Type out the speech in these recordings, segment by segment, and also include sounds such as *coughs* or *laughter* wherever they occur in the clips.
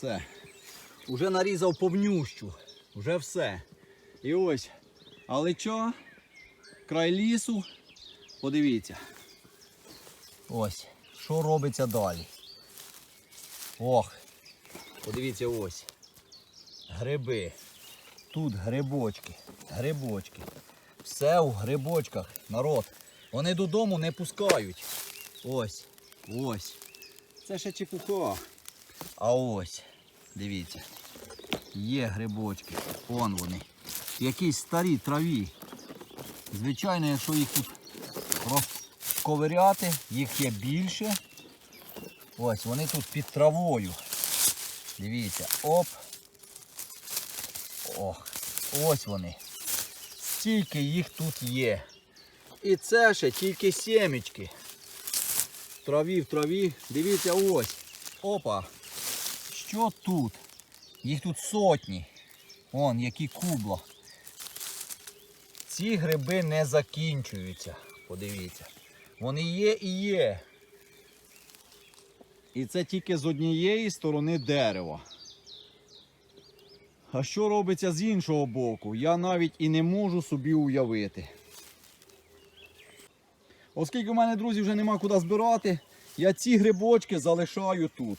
все. Уже нарізав повнющу. Вже все. І ось. Але що? Край лісу. Подивіться. Ось. Що робиться далі? Ох. Подивіться ось. Гриби. Тут грибочки. Грибочки. Все у грибочках, народ. Вони додому не пускають. Ось. Ось. Це ще чепуха. А ось. Дивіться. Є грибочки. Вон вони. Якісь старі траві. Звичайно, якщо їх тут розковиряти, їх є більше. Ось вони тут під травою. Дивіться, оп. Ох, ось вони. Стільки їх тут є. І це ще тільки сімечки. Траві, в траві. Дивіться ось. Опа. Що тут? Їх тут сотні. Вон, які кубла. Ці гриби не закінчуються. Подивіться. Вони є і є. І це тільки з однієї сторони дерева. А що робиться з іншого боку, я навіть і не можу собі уявити. Оскільки в мене, друзі, вже нема куди збирати, я ці грибочки залишаю тут.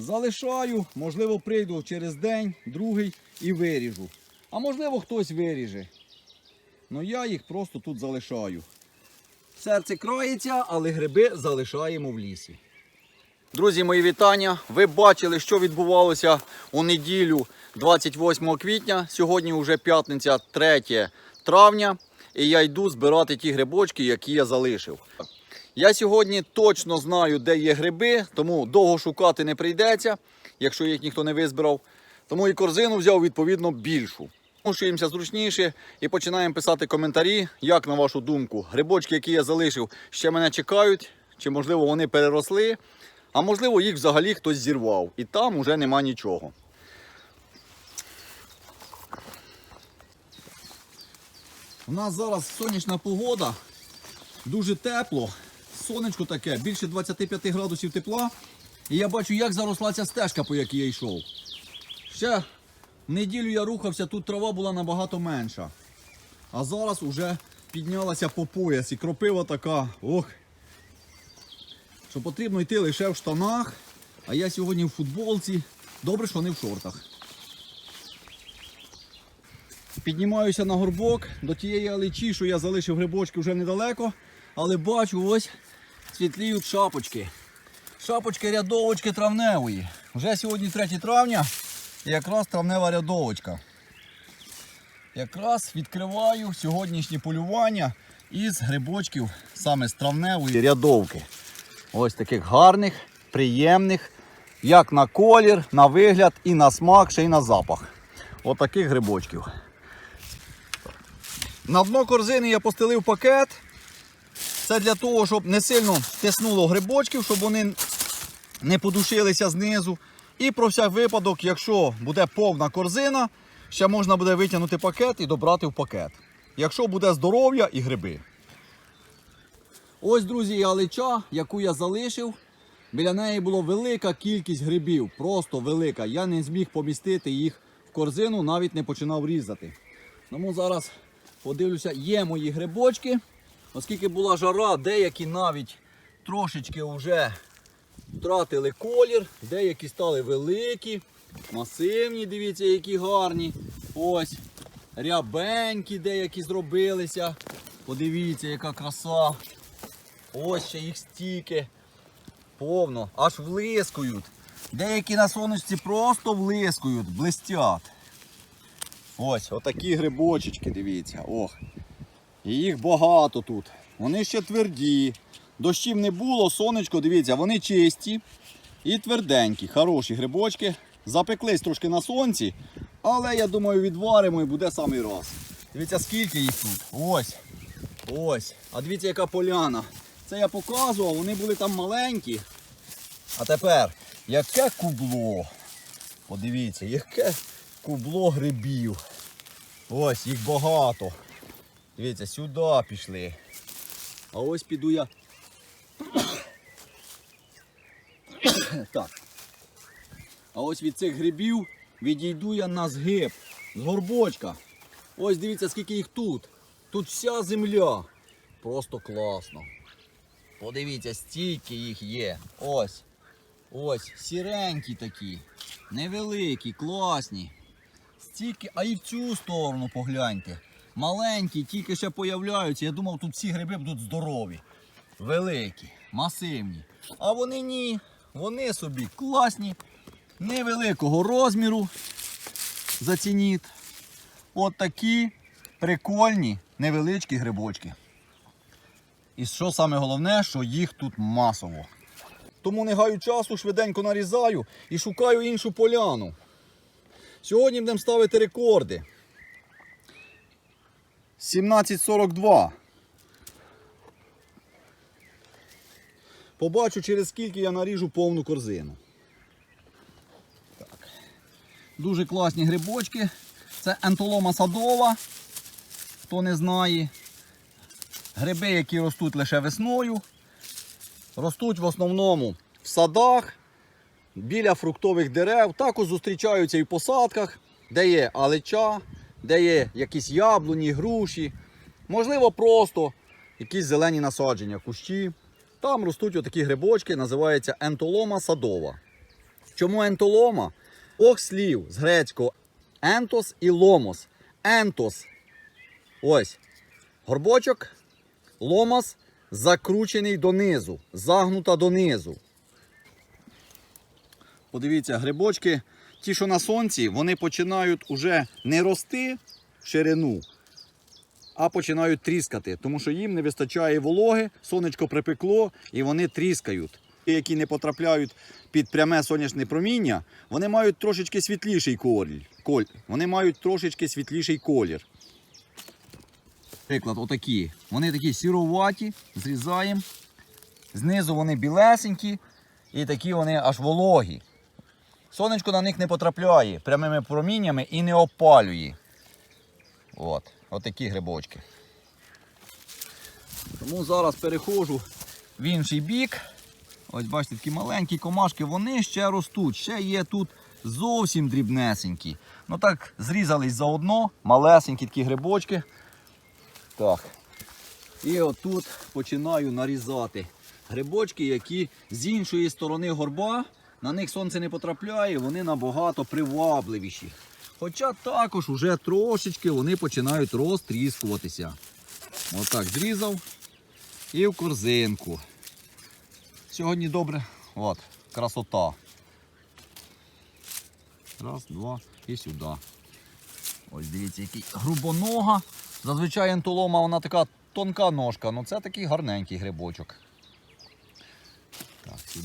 Залишаю, можливо, прийду через день, другий і виріжу. А можливо, хтось виріже. Ну я їх просто тут залишаю. Серце кроється, але гриби залишаємо в лісі. Друзі, мої вітання. Ви бачили, що відбувалося у неділю 28 квітня. Сьогодні вже п'ятниця 3 травня. І я йду збирати ті грибочки, які я залишив. Я сьогодні точно знаю, де є гриби, тому довго шукати не прийдеться, якщо їх ніхто не визбирав. Тому і корзину взяв відповідно більшу. Мушуємося зручніше і починаємо писати коментарі, як на вашу думку, грибочки, які я залишив, ще мене чекають, чи можливо вони переросли, а можливо їх взагалі хтось зірвав. І там уже нема нічого. У нас зараз сонячна погода, дуже тепло, сонечко таке, більше 25 градусів тепла. І я бачу, як заросла ця стежка, по якій я йшов. Ще неділю я рухався, тут трава була набагато менша. А зараз уже піднялася по пояс і кропива така. Ох. Що потрібно йти лише в штанах. А я сьогодні в футболці. Добре, що не в шортах. Піднімаюся на горбок до тієї алечі, що я залишив грибочки вже недалеко. Але бачу, ось світліють шапочки. Шапочки рядовочки травневої. Вже сьогодні 3 травня. І якраз травнева рядовочка. Якраз відкриваю сьогоднішнє полювання із грибочків саме з травневої рядовки. Ось таких гарних, приємних, як на колір, на вигляд, і на смак, ще й на запах. Отаких грибочків. На дно корзини я постелив пакет. Це для того, щоб не сильно тиснуло грибочків, щоб вони не подушилися знизу. І про всяк випадок, якщо буде повна корзина, ще можна буде витягнути пакет і добрати в пакет. Якщо буде здоров'я і гриби. Ось, друзі, ялича, яку я залишив. Біля неї була велика кількість грибів, просто велика. Я не зміг помістити їх в корзину, навіть не починав різати. Тому зараз подивлюся, є мої грибочки. Оскільки була жара, деякі навіть трошечки вже втратили колір, деякі стали великі, масивні, дивіться, які гарні. Ось рябенькі деякі зробилися. Подивіться, яка краса. Ось ще їх стільки. Повно, аж влискують. Деякі на сонечці просто влискують, блистять. Ось, отакі грибочечки, дивіться. Ох. І їх багато тут. Вони ще тверді. Дощів не було, сонечко, дивіться, вони чисті і тверденькі, хороші грибочки. Запеклись трошки на сонці, але я думаю, відваримо і буде самий раз. Дивіться, скільки їх тут. Ось. Ось. А дивіться, яка поляна. Це я показував, вони були там маленькі. А тепер, яке кубло. Подивіться, яке кубло грибів. Ось, їх багато. Дивіться, сюди пішли. А ось піду я. *coughs* так. А ось від цих грибів відійду я на згиб з горбочка. Ось дивіться, скільки їх тут. Тут вся земля. Просто класно. Подивіться, стільки їх є. Ось. Ось, сіренькі такі. Невеликі, класні. Стільки, а і в цю сторону погляньте. Маленькі, тільки ще появляються. Я думав, тут всі гриби будуть здорові. Великі, масивні. А вони ні. Вони собі класні, невеликого розміру. Зацініть. От такі прикольні невеличкі грибочки. І що саме головне, що їх тут масово. Тому не гаю часу, швиденько нарізаю і шукаю іншу поляну. Сьогодні будемо ставити рекорди. 17.42. Побачу, через скільки я наріжу повну корзину. Так. Дуже класні грибочки. Це ентолома садова. Хто не знає. Гриби, які ростуть лише весною. Ростуть в основному в садах, біля фруктових дерев. Також зустрічаються і в посадках, де є алеча, де є якісь яблуні, груші. Можливо, просто якісь зелені насадження, кущі. Там ростуть отакі грибочки, називається ентолома садова. Чому ентолома? Ох слів з грецького ентос і ломос. Ентос. Ось. Горбочок, ломос закручений донизу, загнута донизу. Подивіться, грибочки, ті, що на сонці, вони починають уже не рости в ширину, а починають тріскати, тому що їм не вистачає вологи, сонечко припекло і вони тріскають. Ті, які не потрапляють під пряме сонячне проміння, вони мають трошечки світліший колір. Вони мають трошечки світліший колір. Приклад, отакі. Вони такі сіроваті, зрізаємо. Знизу вони білесенькі і такі вони аж вологі. Сонечко на них не потрапляє прямими проміннями і не опалює. От, отакі грибочки. Тому зараз переходжу в інший бік. Ось бачите, такі маленькі комашки, вони ще ростуть, ще є тут зовсім дрібнесенькі. Ну так, зрізались заодно, малесенькі такі грибочки. Так. І отут починаю нарізати грибочки, які з іншої сторони горба, на них сонце не потрапляє, вони набагато привабливіші. Хоча також уже трошечки вони починають розтріскуватися. Отак зрізав і в корзинку. Сьогодні добре. От, красота. Раз, два і сюди. Ось дивіться, який грубонога. Зазвичай ентолома вона така тонка ножка, ну це такий гарненький грибочок.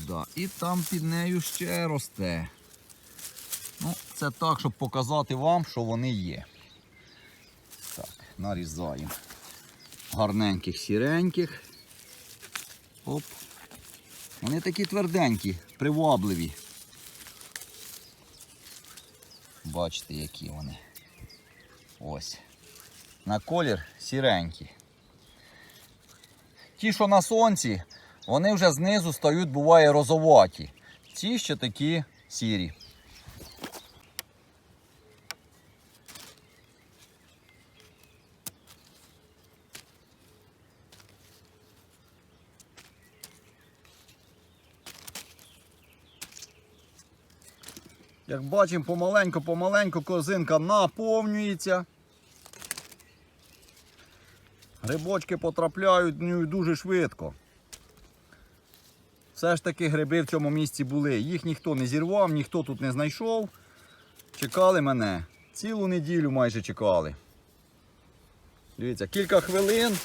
Сюди. І там під нею ще росте. Ну, це так, щоб показати вам, що вони є. Так, нарізаємо. Гарненьких сіреньких. Оп. Вони такі тверденькі, привабливі. Бачите, які вони. Ось. На колір сіренькі. Ті, що на сонці, вони вже знизу стають, буває, розоваті. Ці ще такі сірі. Як бачимо, помаленьку-помаленьку корзинка наповнюється. Грибочки потрапляють в нього дуже швидко. Все ж таки гриби в цьому місці були. Їх ніхто не зірвав, ніхто тут не знайшов. Чекали мене. Цілу неділю майже чекали. Дивіться, кілька хвилин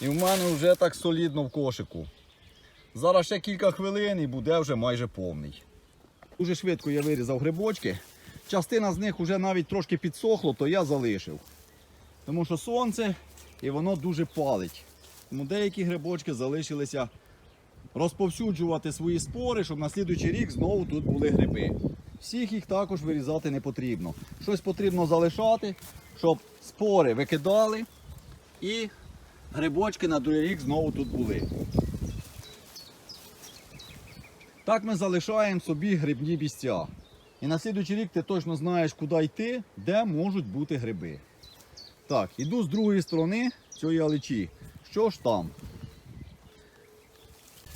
і в мене вже так солідно в кошику. Зараз ще кілька хвилин і буде вже майже повний. Дуже швидко я вирізав грибочки. Частина з них вже навіть трошки підсохло, то я залишив. Тому що сонце і воно дуже палить. Тому деякі грибочки залишилися розповсюджувати свої спори, щоб на слідуючий рік знову тут були гриби. Всіх їх також вирізати не потрібно. Щось потрібно залишати, щоб спори викидали і грибочки на другий рік знову тут були. Так ми залишаємо собі грибні місця. І на слідуючий рік ти точно знаєш, куди йти, де можуть бути гриби. Так, іду з другої сторони цієї алечі. Що ж там?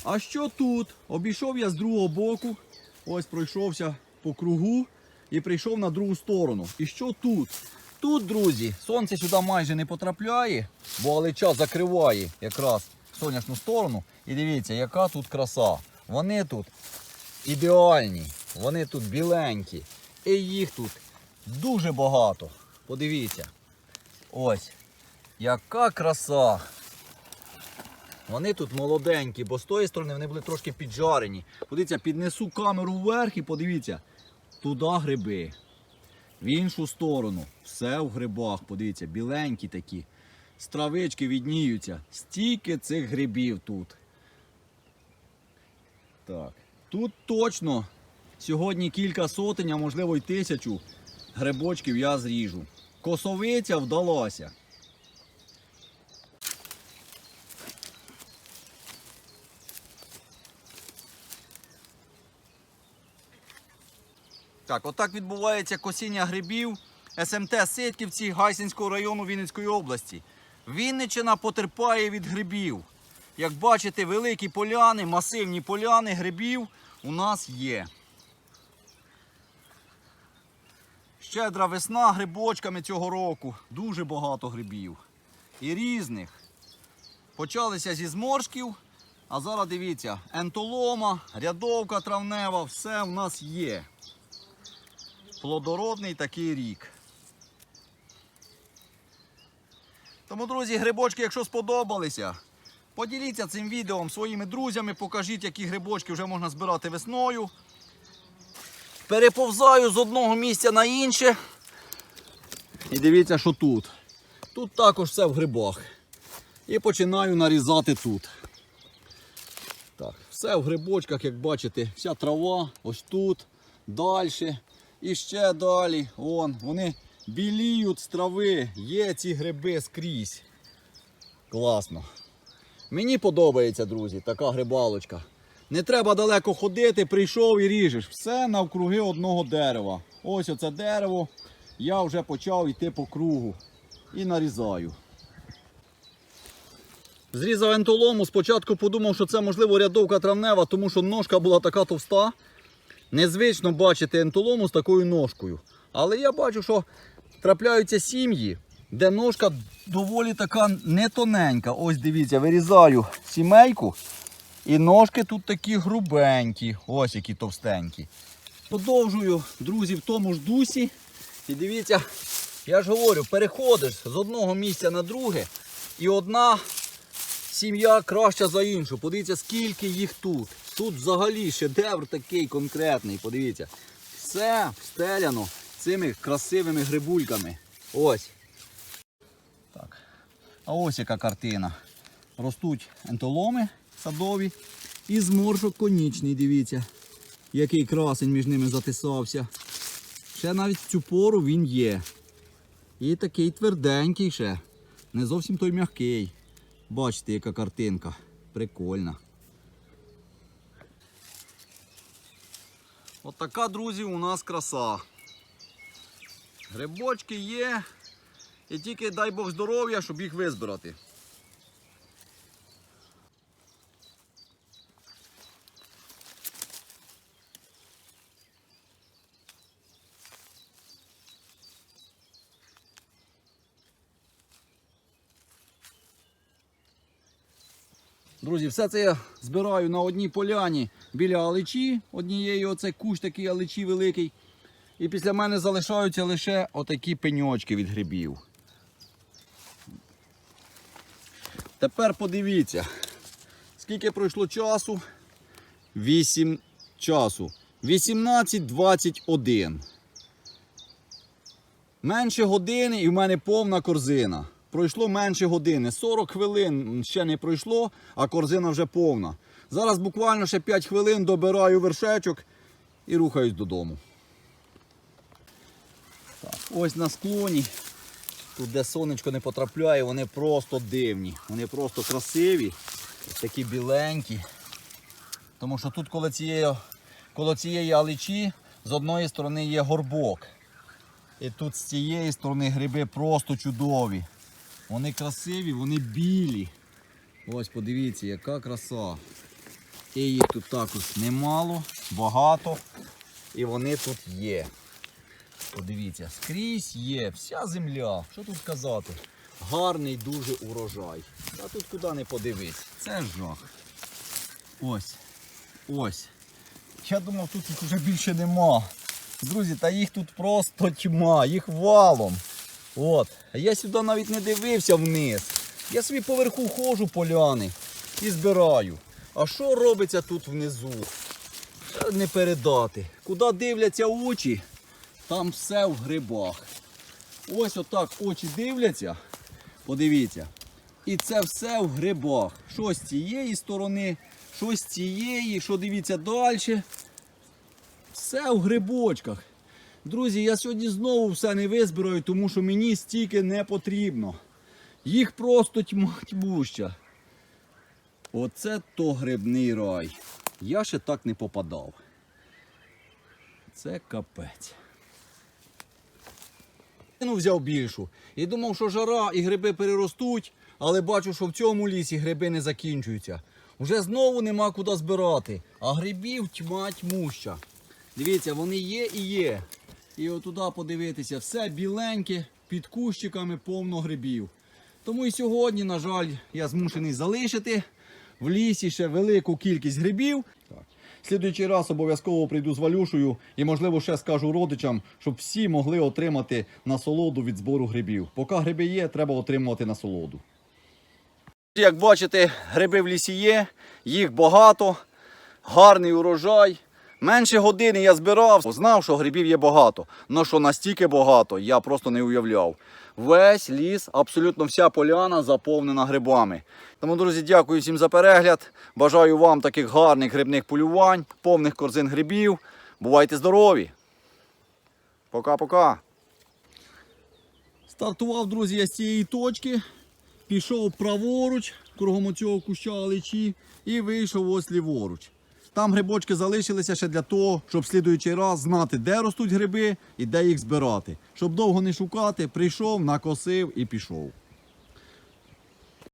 А що тут? Обійшов я з другого боку, ось пройшовся по кругу і прийшов на другу сторону. І що тут? Тут, друзі, сонце сюди майже не потрапляє, бо алеча закриває якраз сонячну сторону. І дивіться, яка тут краса. Вони тут ідеальні, вони тут біленькі. І їх тут дуже багато. Подивіться. Ось. Яка краса. Вони тут молоденькі, бо з тої сторони вони були трошки піджарені. Подивіться, піднесу камеру вверх і подивіться, туди гриби. В іншу сторону. Все в грибах, подивіться, біленькі такі. З травички відніються. Стільки цих грибів тут. Так. Тут точно сьогодні кілька сотень, а можливо й тисячу грибочків я зріжу. Косовиця вдалося. Так, отак відбувається косіння грибів СМТ Ситківці Гайсинського району Вінницької області. Вінниччина потерпає від грибів. Як бачите, великі поляни, масивні поляни грибів у нас є. Щедра весна грибочками цього року. Дуже багато грибів. І різних. Почалися зі зморшків, а зараз дивіться, ентолома, рядовка травнева, все в нас є. Плодородний такий рік. Тому, друзі, грибочки, якщо сподобалися, поділіться цим відео своїми друзями, покажіть, які грибочки вже можна збирати весною. Переповзаю з одного місця на інше. І дивіться, що тут. Тут також все в грибах. І починаю нарізати тут. Так, все в грибочках, як бачите, вся трава ось тут, далі. І ще далі. Вон, вони біліють з трави. Є ці гриби скрізь. Класно. Мені подобається, друзі, така грибалочка. Не треба далеко ходити, прийшов і ріжеш. Все навкруги одного дерева. Ось оце дерево. Я вже почав йти по кругу. І нарізаю. Зрізав ентолому, спочатку подумав, що це можливо рядовка травнева, тому що ножка була така товста. Незвично бачити ентолому з такою ножкою. Але я бачу, що трапляються сім'ї, де ножка доволі така не тоненька. Ось дивіться, вирізаю сімейку. І ножки тут такі грубенькі. Ось які товстенькі. Продовжую, друзі, в тому ж дусі. І дивіться, я ж говорю, переходиш з одного місця на друге. І одна сім'я краща за іншу. Подивіться, скільки їх тут. Тут взагалі шедевр такий конкретний. Подивіться. Все встеляно цими красивими грибульками. Ось. Так. А ось яка картина. Ростуть ентоломи садові і зморшок конічний, дивіться, який красень між ними затисався. Ще навіть в цю пору він є. І такий тверденький ще. Не зовсім той м'який. Бачите, яка картинка. Прикольна. От така, друзі, у нас краса. Грибочки є. І тільки дай Бог здоров'я, щоб їх визбирати. Друзі, все це я збираю на одній поляні біля алечі. Однієї оце кущ такий алечі великий. І після мене залишаються лише отакі пеньочки від грибів. Тепер подивіться, скільки пройшло часу? 8 часу. 18.21. Менше години і в мене повна корзина. Пройшло менше години. 40 хвилин ще не пройшло, а корзина вже повна. Зараз буквально ще 5 хвилин добираю вершечок і рухаюсь додому. Так, ось на склоні. Тут, де сонечко не потрапляє, вони просто дивні. Вони просто красиві, такі біленькі. Тому що тут коло цієї, коло цієї алечі з одної сторони є горбок. І тут з цієї сторони гриби просто чудові. Вони красиві, вони білі. Ось подивіться, яка краса. І їх тут також немало, багато. І вони тут є. Подивіться, скрізь є, вся земля. Що тут казати? Гарний дуже урожай. А тут куди не подивись. Це жах. Ось. Ось. Я думав, тут їх вже більше нема. Друзі, та їх тут просто тьма, їх валом. От. Я сюди навіть не дивився вниз. Я собі поверху ходжу поляни і збираю. А що робиться тут внизу? Не передати. Куди дивляться очі, там все в грибах. Ось отак очі дивляться. Подивіться. І це все в грибах. Що з цієї сторони, що з цієї, що дивіться далі. Все в грибочках. Друзі, я сьогодні знову все не визбираю, тому що мені стільки не потрібно. Їх просто тьма тьмуща. Оце то грибний рай. Я ще так не попадав. Це капець. Ну, взяв більшу. І думав, що жара і гриби переростуть, але бачу, що в цьому лісі гриби не закінчуються. Уже знову нема куди збирати, а грибів тьма тьмуща. Дивіться, вони є і є. І отуди подивитися, все біленьке, під кущиками повно грибів. Тому і сьогодні, на жаль, я змушений залишити в лісі ще велику кількість грибів. Так. Слідуючий раз обов'язково прийду з Валюшею і, можливо, ще скажу родичам, щоб всі могли отримати насолоду від збору грибів. Поки гриби є, треба отримувати насолоду. Як бачите, гриби в лісі є, їх багато, гарний урожай. Менше години я збирав, знав, що грибів є багато. але що настільки багато, я просто не уявляв. Весь ліс, абсолютно вся поляна заповнена грибами. Тому, друзі, дякую всім за перегляд. Бажаю вам таких гарних грибних полювань, повних корзин грибів. Бувайте здорові! Пока-пока! Стартував, друзі, я з цієї точки, пішов праворуч, кругом цього куща алечі, і вийшов ось ліворуч. Там грибочки залишилися ще для того, щоб слідуючий раз знати, де ростуть гриби і де їх збирати. Щоб довго не шукати, прийшов, накосив і пішов.